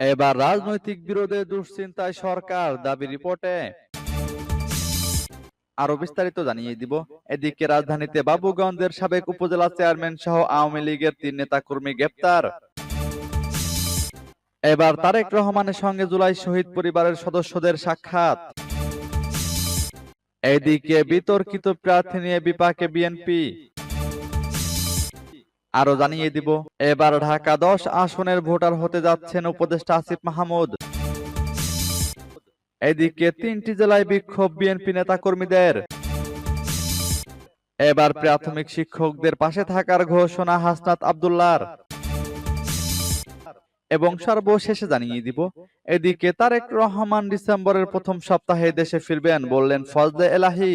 এবার রাজনৈতিক বিরোধে দুশ্চিন্তায় সরকার দাবি রিপোর্টে। আরও বিস্তারিত জানিয়ে দিব। এদিকে রাজধানীতে বাবুগঞ্জের সাবেক উপজেলা চেয়ারম্যান সহ আওয়ামী লীগের তিন নেতা কর্মী গ্রেপ্তার। এবার তারেক রহমানের সঙ্গে জুলাই শহীদ পরিবারের সদস্যদের সাক্ষাৎ। এদিকে বিতর্কিত প্রার্থী নিয়ে বিপাকে বিএনপি। আরও জানিয়ে দিব, এবার ঢাকা দশ আসনের ভোটার হতে যাচ্ছেন উপদেষ্টা আসিফ মাহমুদ। এদিকে তিনটি জেলায় বিক্ষোভ বিএনপি নেতা কর্মীদের এবার প্রাথমিক শিক্ষকদের পাশে থাকার ঘোষণা হাসনাত আব্দুল্লাহর। এবং সর্বশেষে জানিয়ে দিব, এদিকে তারেক রহমান ডিসেম্বরের প্রথম সপ্তাহে দেশে ফিরবেন বললেন ফজলে এলাহি।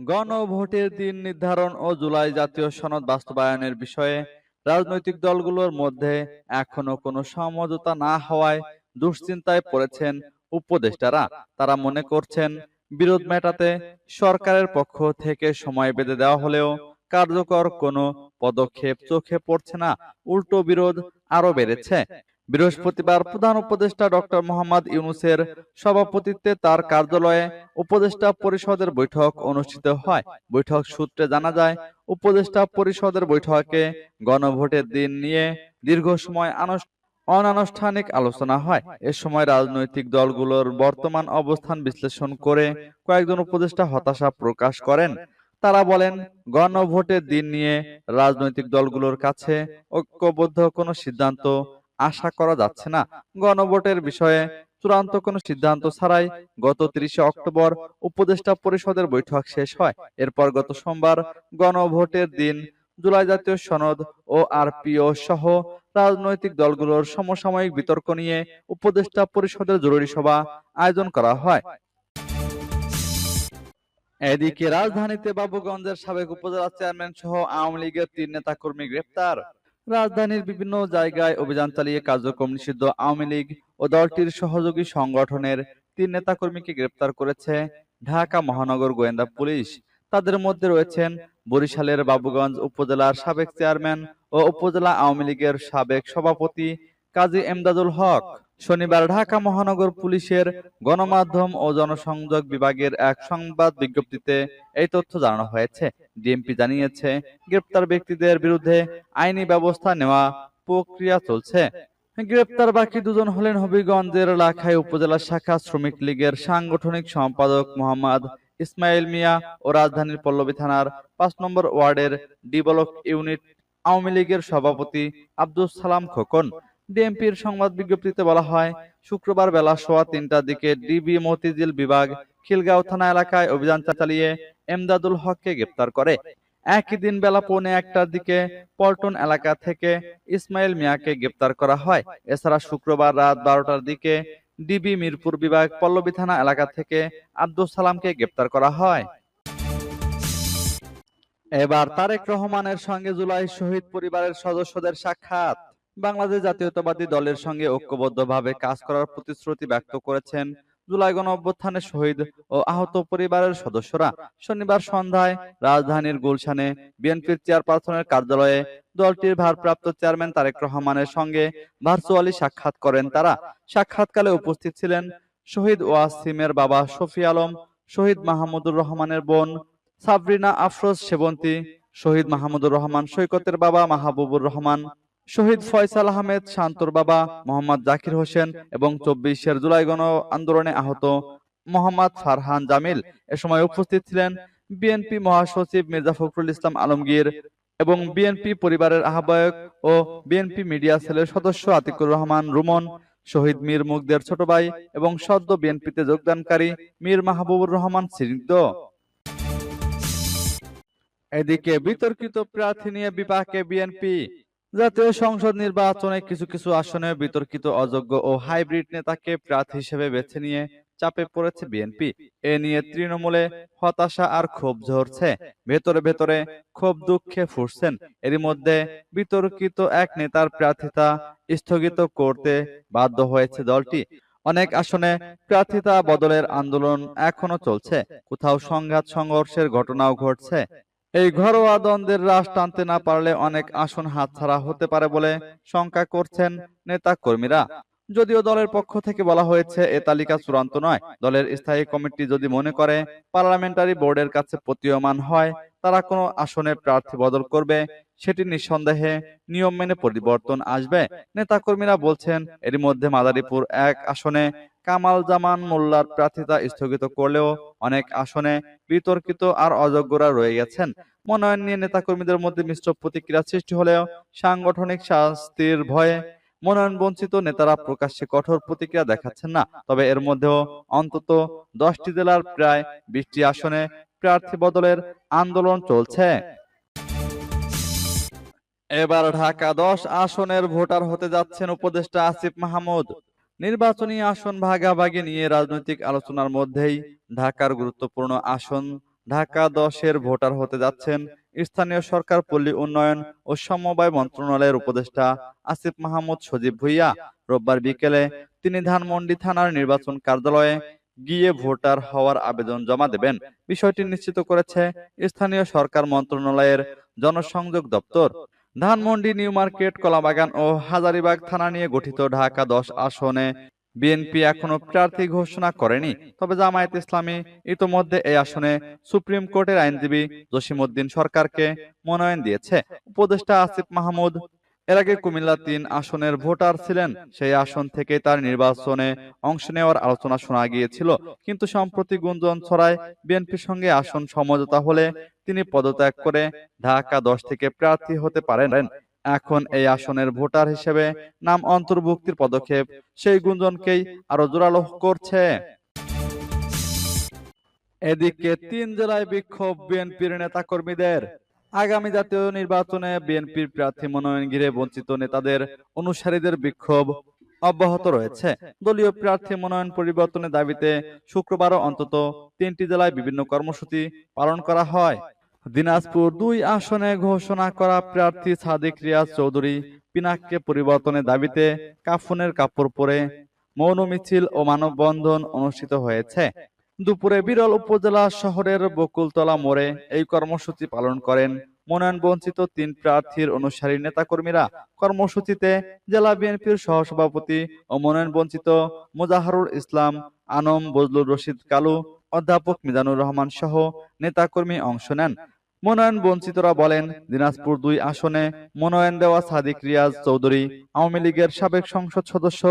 গণভোটের দিন নির্ধারণ ও জুলাই জাতীয় সনদ বাস্তবায়নের বিষয়ে রাজনৈতিক দলগুলোর মধ্যে এখনও কোনো সমঝোতা না হওয়ায় দুশ্চিন্তায় পড়েছেন উপদেষ্টারা। তারা মনে করছেন, বিরোধ মেটাতে সরকারের পক্ষ থেকে সময় বেঁধে দেওয়া হলেও কার্যকর কোনো পদক্ষেপ চোখে পড়ছে না। উল্টো বিরোধ আরও বেড়েছে। বৃহস্পতিবার প্রধান উপদেষ্টা ডক্টর মোহাম্মদ ইউনুসের সভাপতিত্বে তার কার্যালয়ে উপদেষ্টা পরিষদের বৈঠক অনুষ্ঠিত হয়। বৈঠক সূত্রে জানা যায়, উপদেষ্টা পরিষদের বৈঠকে গণভোটের দিন নিয়ে দীর্ঘ সময় অনানুষ্ঠানিক আলোচনা হয়। এ সময় রাজনৈতিক দলগুলোর বর্তমান অবস্থান বিশ্লেষণ করে কয়েকজন উপদেষ্টা হতাশা প্রকাশ করেন। তারা বলেন, গণভোটের দিন নিয়ে রাজনৈতিক দলগুলোর কাছে ঐক্যবদ্ধ কোনো সিদ্ধান্ত আশা করা যাচ্ছে না। গণভোটের বিষয়ে চূড়ান্ত কোনো সিদ্ধান্ত ছাড়াই গত তিরিশে অক্টোবর উপদেষ্টা পরিষদের বৈঠক শেষ হয়। এরপর গত সোমবার গণভোটের দিন জুলাই জাতীয় সনদ ও আরপিও সহ রাজনৈতিক দলগুলোর সমসাময়িক বিতর্ক নিয়ে উপদেষ্টা পরিষদের জরুরি সভা আয়োজন করা হয়। এদিকে রাজধানীতে বাবুগঞ্জের সাবেক উপজেলা চেয়ারম্যান সহ আওয়ামী লীগের তিন নেতা কর্মী গ্রেপ্তার। রাজধানীর বিভিন্ন জায়গায় অভিযান চালিয়ে কার্যক্রম নিষিদ্ধ আওয়ামী লীগ ও দলটির সহযোগী সংগঠনের তিন নেতাকর্মীকে গ্রেপ্তার করেছে ঢাকা মহানগর গোয়েন্দা পুলিশ। তাদের মধ্যে রয়েছেন বরিশালের বাবুগঞ্জ উপজেলার সাবেক চেয়ারম্যান ও উপজেলা আওয়ামী লীগের সাবেক সভাপতি কাজী এমদাদুল হক, শনিবার ঢাকা মহানগর পুলিশের গণমাধ্যম ও জনসংযোগ বিভাগের এক সংবাদ বিজ্ঞপ্তিতে এই তথ্য জানানো হয়েছে। ডিএমপি জানিয়েছে, গ্রেপ্তার ব্যক্তিদের বিরুদ্ধে আইনি ব্যবস্থা নেওয়া প্রক্রিয়া চলছে। গ্রেপ্তার বাকি দুজন হলেন হবিগঞ্জের লাখাই উপজেলা শাখা শ্রমিক লীগের সাংগঠনিক সম্পাদক মোহাম্মদ ইসমাইল মিয়া ও রাজধানীর পল্লবী থানার পাঁচ নম্বর ওয়ার্ডের ডিবলক ইউনিট আওয়ামী লীগের সভাপতি আব্দুল সালাম খোকন। ডিএমপির সংবাদ বিজ্ঞপ্তিতে বলা হয়, শুক্রবার বেলা সোয়া তিনটার দিকে ডিবি মতিঝিল বিভাগ খিলগাঁও থানা এলাকায় অভিযান চালিয়ে এমদাদুল হককে গ্রেপ্তার করে। একই দিন বেলা পৌনে একটার দিকে পল্টন এলাকা থেকে ইসমাইল মিয়াকে গ্রেপ্তার করা হয়। এছাড়া শুক্রবার রাত বারোটার দিকে ডিবি মিরপুর বিভাগ পল্লবী থানা এলাকা থেকে আব্দুল সালামকে গ্রেপ্তার করা হয়। এবার তারেক রহমানের সঙ্গে জুলাই শহীদ পরিবারের সদস্যদের সাক্ষাৎ। বাংলাদেশ জাতীয়তাবাদী দলের সঙ্গে ঐক্যবদ্ধভাবে কাজ করার প্রতিশ্রুতি ব্যক্ত করেছেন জুলাই গণ অভ্যুত্থানে শহীদ ও আহত পরিবারের সদস্যরা। শনিবার সন্ধ্যায় রাজধানীর গুলশানে বিএনপির চেয়ারপারসনের কার্যালয়ে দলটির ভারপ্রাপ্ত চেয়ারম্যান তারেক রহমানের সঙ্গে ভার্চুয়ালি সাক্ষাৎ করেন তারা। সাক্ষাৎকালে উপস্থিত ছিলেন শহীদ ওয়াসিমের বাবা শফি আলম, শহীদ মাহমুদুর রহমানের বোন সাবরিনা আফরোজ সেবন্তী, শহীদ মাহমুদুর রহমান সৈকতের বাবা মাহবুবুর রহমান শহীদ ফয়সাল আহমেদ, শান্তর বাবা মোহাম্মদ জাকির হোসেন এবং চব্বিশের জুলাই গণ আন্দোলনে আহত মোহাম্মদ ফারহান জামিল এ সময় উপস্থিত ছিলেন বিএনপি মহাসচিব মির্জা ফখরুল ইসলাম আলমগীর এবং বিএনপি পরিবারের আহ্বায়ক ও বিএনপি মিডিয়া সেলের সদস্য আতিকুর রহমান রুমন, শহীদ মীর মুগদের ছোট ভাই এবং সদ্য বিএনপিতে যোগদানকারী মীর মাহবুবুর রহমান স্নিগ্ধ এদিকে বিতর্কিত প্রার্থী নিয়ে বিপাকে বিএনপি। জাতীয় সংসদ নির্বাচনে কিছু কিছু আসনে বিতর্কিত, অযোগ্য ও হাইব্রিড নেতাকে প্রার্থী হিসেবে বেছে নিয়ে চাপে পড়েছে বিএনপি। এ নিয়ে তৃণমূলে হতাশা আর ক্ষোভ ঝরছে। ভেতরে ভেতরে ক্ষোভ দুঃখে ফুটছেন এরই মধ্যে বিতর্কিত এক নেতার প্রার্থিতা স্থগিত করতে বাধ্য হয়েছে দলটি। অনেক আসনে প্রার্থিতা বদলের আন্দোলন এখনও চলছে। কোথাও সংঘাত, সংঘর্ষের ঘটনাও ঘটছে। এই ঘরোয়া দ্বন্দ্বের রাশ টানতে না পারলে অনেক আসন হাতছাড়া হতে পারে বলে শঙ্কা করছেন নেতা কর্মীরা যদিও দলের পক্ষ থেকে বলা হয়েছে, এ তালিকা চূড়ান্ত নয়। দলের স্থায়ী কমিটি যদি মনে করে, পার্লামেন্টারি বোর্ডের কাছে প্রতীয়মান হয় তারা কোনো আসনে প্রার্থী বদল করবে, সেটি নিঃসন্দেহে নিয়ম মেনে পরিবর্তন আসবে। নেতাকর্মীরা বলছেন, এরই মধ্যে মাদারীপুর এক আসনে কামাল জামান মোল্লার প্রার্থিতা স্থগিত করলেও অনেক আসনে বিতর্কিত আর অযোগ্যরা রয়ে গেছেন। মনোনয়ন নিয়ে নেতাকর্মীদের মধ্যে মিশ্র প্রতিক্রিয়া সৃষ্টি হলেও সাংগঠনিক শাস্তির ভয়ে মনোনয়ন বঞ্চিত নেতারা প্রকাশ্যে কঠোর প্রতিক্রিয়া দেখাচ্ছেন না। তবে এর মধ্যেও অন্তত দশটি জেলার প্রায় বিশটি আসনে প্রার্থী বদলের আন্দোলন চলছে। এবার ঢাকা দশ আসনের ভোটার হতে যাচ্ছেন উপদেষ্টা আসিফ মাহমুদ। নির্বাচনী আসন ভাগাভাগি নিয়ে রাজনৈতিক আলোচনার মধ্যেই ঢাকার গুরুত্বপূর্ণ আসন ঢাকা দশের ভোটার হতে যাচ্ছেন স্থানীয় সরকার পল্লী উন্নয়ন ও সমবায় মন্ত্রণালয়ের উপদেষ্টা আসিফ মাহমুদ সজীব ভুইয়া। রোববার বিকেলে তিনি ধানমন্ডি থানার নির্বাচন কার্যালয়ে গিয়ে ভোটার হওয়ার আবেদন জমা দেবেন। বিষয়টি নিশ্চিত করেছে স্থানীয় সরকার মন্ত্রণালয়ের জনসংযোগ দপ্তর। ধানমন্ডি, নিউ মার্কেট, কলাবাগান ও হাজারিবাগ থানা নিয়ে গঠিত ঢাকা দশ আসনে বিএনপি এখনও প্রার্থী ঘোষণা করেনি। তবে জামায়াত ইসলামী ইতোমধ্যে এই আসনে সুপ্রিম কোর্টের আইনজীবী জসিমউদ্দিন সরকারকে মনোনয়ন দিয়েছে। উপদেষ্টা আসিফ মাহমুদ এর আগে কুমিল্লা তিন আসনের ভোটার ছিলেন, সেই আসন থেকে তার নির্বাচনে অংশ নেওয়ার আলোচনা শোনা গিয়েছিল। কিন্তু সম্প্রতি গুঞ্জন ছড়ায় বিএনপির সঙ্গে আসন সমঝোতা হলে তিনি পদত্যাগ করে ঢাকা দশ থেকে প্রার্থী হতে পারেন। এখন এই আসনের ভোটার হিসেবে নাম অন্তর্ভুক্তির পদক্ষেপ সেই গুঞ্জনকেই আরও জোরালো করছে। এদিকে তিন জেলায় বিক্ষোভ বিএনপির নেতা কর্মীদের আগামী জাতীয় নির্বাচনে বিএনপির প্রার্থী মনোনয়ন ঘিরে বঞ্চিত নেতাদের অনুসারীদের বিক্ষোভ অব্যাহত রয়েছে। দলীয় প্রার্থী মনোনয়ন পরিবর্তনের দাবিতে শুক্রবারও অন্তত তিনটি জেলায় বিভিন্ন কর্মসূচি পালন করা হয়। দিনাজপুর দুই আসনে ঘোষণা করা প্রার্থী সাদিক রিয়াজ চৌধুরী পিনাককে পরিবর্তনের দাবিতে কাফনের কাপড় পরে মৌন মিছিল ও মানববন্ধন অনুষ্ঠিত হয়েছে। দুপুরে বিরল উপজেলা শহরের বকুলতলা মোড়ে এই কর্মসূচি পালন করেন মনোনয়ন বঞ্চিত তিন প্রার্থীর অনুসারী নেতাকর্মীরা। কর্মসূচিতে জেলা বিএনপির সহসভাপতি ও মনোনয়ন বঞ্চিত মোজাহারুল ইসলাম, আনম, বজলুর রশিদ, কালু, অধ্যাপক মিজানুর রহমান সহ নেতাকর্মী অংশ নেন। মনোনয়ন বঞ্চিতরা বলেন, দিনাজপুর দুই আসনে মনোনয়ন দেওয়া সাদিক রিয়াজ চৌধুরী, আওয়ামী লীগের সাবেক সংসদ সদস্য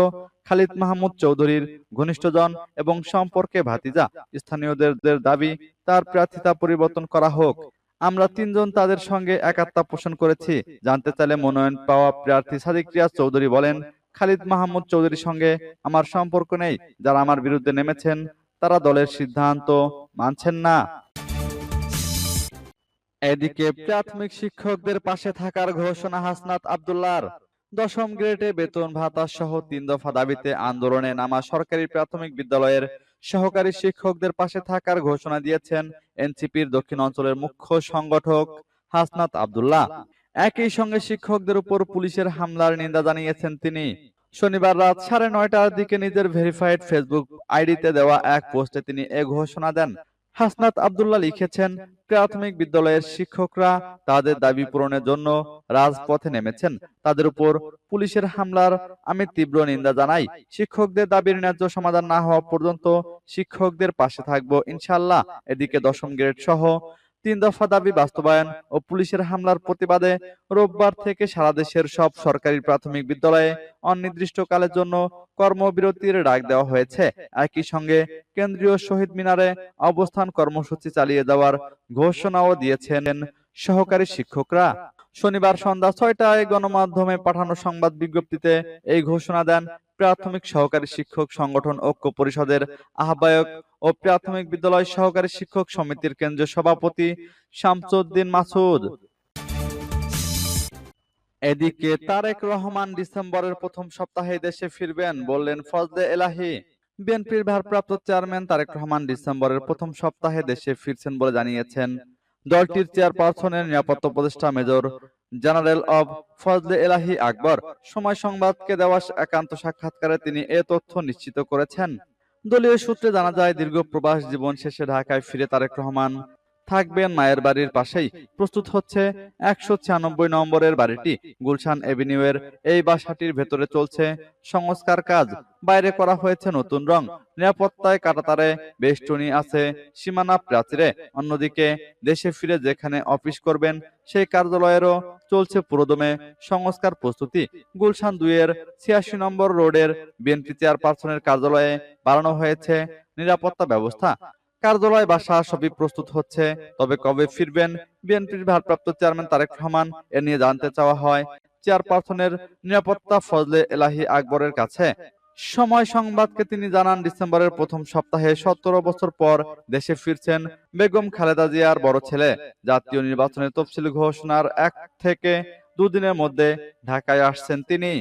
খালিদ মাহমুদ চৌধুরীর ঘনিষ্ঠজন এবং সম্পর্কে ভাতিজা। স্থানীয়দের দাবি, তার প্রার্থিতা পরিবর্তন করা হোক। আমরা তিনজন তাদের সঙ্গে একাত্মতা পোষণ করেছি। জানতে চাইলে মনোনয়ন পাওয়া প্রার্থী সাদিক রিয়াজ চৌধুরী বলেন, খালিদ মাহমুদ চৌধুরীর সঙ্গে আমার সম্পর্ক নেই। যারা আমার বিরুদ্ধে নেমেছেন, তারা দলের সিদ্ধান্ত মানছেন না। এদিকে প্রাথমিক শিক্ষকদের পাশে থাকার ঘোষণা হাসনাত আব্দুল্লাহর। দশম গ্রেডে বেতন ভাতা সহ তিন দফা দাবিতে আন্দোলনে নামা সরকারি প্রাথমিক বিদ্যালয়ের সহকারী শিক্ষকদের পাশে থাকার ঘোষণা দিয়েছেন এনসিপির দক্ষিণ অঞ্চলের মুখ্য সংগঠক হাসনাত আব্দুল্লাহ। একই সঙ্গে শিক্ষকদের উপর পুলিশের হামলার নিন্দা জানিয়েছেন তিনি। শনিবার রাত সাড়ে নয়টার দিকে নিজের ভেরিফাইড ফেসবুক আইডিতে দেওয়া এক পোস্টে তিনি এ ঘোষণা দেন। হাসনাত আবদুল্লাহ লিখেছেন, প্রাথমিক বিদ্যালয়ের শিক্ষকরা তাদের দাবি পূরণের জন্য রাজপথে নেমেছেন। তাদের উপর পুলিশের হামলার আমি তীব্র নিন্দা জানাই। শিক্ষকদের দাবির ন্যায্য সমাধান না হওয়া পর্যন্ত শিক্ষকদের পাশে থাকব ইনশাল্লাহ এদিকে দশম গ্রেড সহ তিন দফা দাবি বাস্তবায়ন ও পুলিশের হামলার প্রতিবাদে রোববার থেকে সারা দেশের সব সরকারি প্রাথমিক বিদ্যালয়ে অনির্দিষ্টকালের জন্য কর্মবিরতির ডাক দেওয়া হয়েছে। একই সঙ্গে কেন্দ্রীয় শহীদ মিনারে অবস্থান কর্মসূচি চালিয়ে যাওয়ার ঘোষণাও দিয়েছেন সহকারী শিক্ষকরা। শনিবার সন্ধ্যা ছয়টায় গণমাধ্যমে পাঠানো সংবাদ বিজ্ঞপ্তিতে এই ঘোষণা দেন প্রাথমিক সহকারী শিক্ষক সংগঠন ঐক্য পরিষদের আহ্বায়ক ও প্রাথমিক বিদ্যালয় সহকারী শিক্ষক সমিতির কেন্দ্রীয় সভাপতি শামসুদ্দিন মাসুদ। এদিকে তারেক রহমান ডিসেম্বরের প্রথম সপ্তাহে দেশে ফিরবেন বললেন ফজলে এলাহি। বিএনপির ভারপ্রাপ্ত চেয়ারম্যান তারেক রহমান ডিসেম্বরের প্রথম সপ্তাহে দেশে ফিরছেন বলে জানিয়েছেন দলটির চেয়ারপারসনের নিরাপত্তা উপদেষ্টা মেজর জেনারেল অব ফজলে এলাহি আকবর সময় সংবাদকে দেওয়া একান্ত সাক্ষাৎকারে তিনি এ তথ্য নিশ্চিত করেছেন। দলীয় সূত্রে জানা যায়, দীর্ঘ প্রবাস জীবন শেষে ঢাকায় ফিরে তারেক রহমান থাকবেন মায়ের বাড়ির পাশেই। প্রস্তুত হচ্ছে একশো ছিয়ানব্বই নম্বরের বাড়িটি। গুলশান এভিনিউয়ের এই বাসাটির ভেতরে চলছে সংস্কার কাজ। বাইরে করা হয়েছে নতুন রং। নিরাপত্তায় কাটাতারে বেষ্টনী আছে সীমানা প্রাচীরে। অন্যদিকে দেশে ফিরে যেখানে অফিস করবেন, সেই কার্যালয়েরও চলছে পুরোদমে সংস্কার প্রস্তুতি। গুলশান দুইয়ের ছিয়াশি নম্বর রোডের বিএনপি চেয়ারপারসনের কার্যালয়ে বাড়ানো হয়েছে নিরাপত্তা ব্যবস্থা। কার্যালয় বাসা সবই প্রস্তুত হচ্ছে। তবে কবে ফিরবেন? বিএনপির ভারপ্রাপ্ত চেয়ারম্যান তারেক রহমান এ নিয়ে জানতে চাওয়া হয়। চেয়ারপারসনের নিরাপত্তা ফজলে এলাহি আকবরের কাছে। সময় সংবাদকে তিনি জানান, ডিসেম্বরের প্রথম সপ্তাহে সতেরো বছর পর দেশে ফিরছেন বেগম খালেদা জিয়ার বড় ছেলে। জাতীয় নির্বাচনের তফসিল ঘোষণার এক থেকে দুদিনের মধ্যে ঢাকায় আসছেন তিনি।